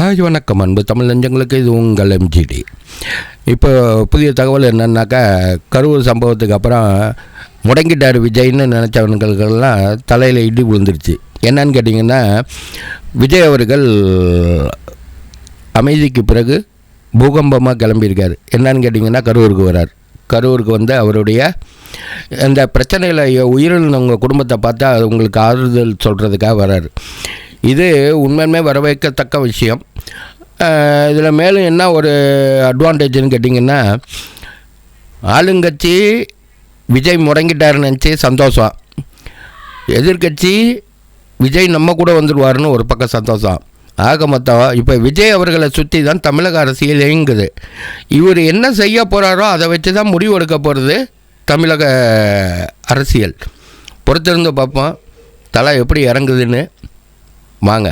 Hi வணக்கம் அன்பு தமிழ் நெஞ்சங்களுக்கு இது உங்கள் எம்ஜிடி இப்போ புதிய தகவல் என்னன்னாக்கா கரூர் சம்பவத்துக்கு அப்புறம் முடங்கிட்டார் விஜய்னு நினச்சவன்களுக்கெல்லாம் தலையில் இடி விழுந்துருச்சு என்னன்னு கேட்டிங்கன்னா விஜய் அவர்கள் அமைதிக்கு பிறகு பூகம்பமாக கிளம்பியிருக்கார் என்னன்னு கேட்டிங்கன்னா கரூருக்கு வரார் கரூருக்கு வந்து அவருடைய அந்த பிரச்சனையில் உயிரிழந்தவங்க குடும்பத்தை பார்த்தா அது உங்களுக்கு ஆறுதல் சொல்கிறதுக்காக வராரு இது உண்மையுமே வரவேற்கத்தக்க விஷயம். இதில் மேலும் என்ன ஒரு அட்வான்டேஜ்னு கேட்டிங்கன்னா ஆளுங்கட்சி விஜய் முடங்கிட்டாருன்னு நினச்சி சந்தோஷம். எதிர்க்கட்சி விஜய் நம்ம கூட வந்துடுவாருன்னு ஒரு பக்கம் சந்தோஷம். ஆக மொத்தம் இப்போ விஜய் அவர்களை சுற்றி தான் தமிழக அரசியலேங்குது இவர் என்ன செய்ய போகிறாரோ அதை வச்சு தான் முடிவு எடுக்க போகிறது தமிழக அரசியல். பொறுத்திருந்து பார்ப்போம். தலை எப்படி இறங்குதுன்னு. வாங்க.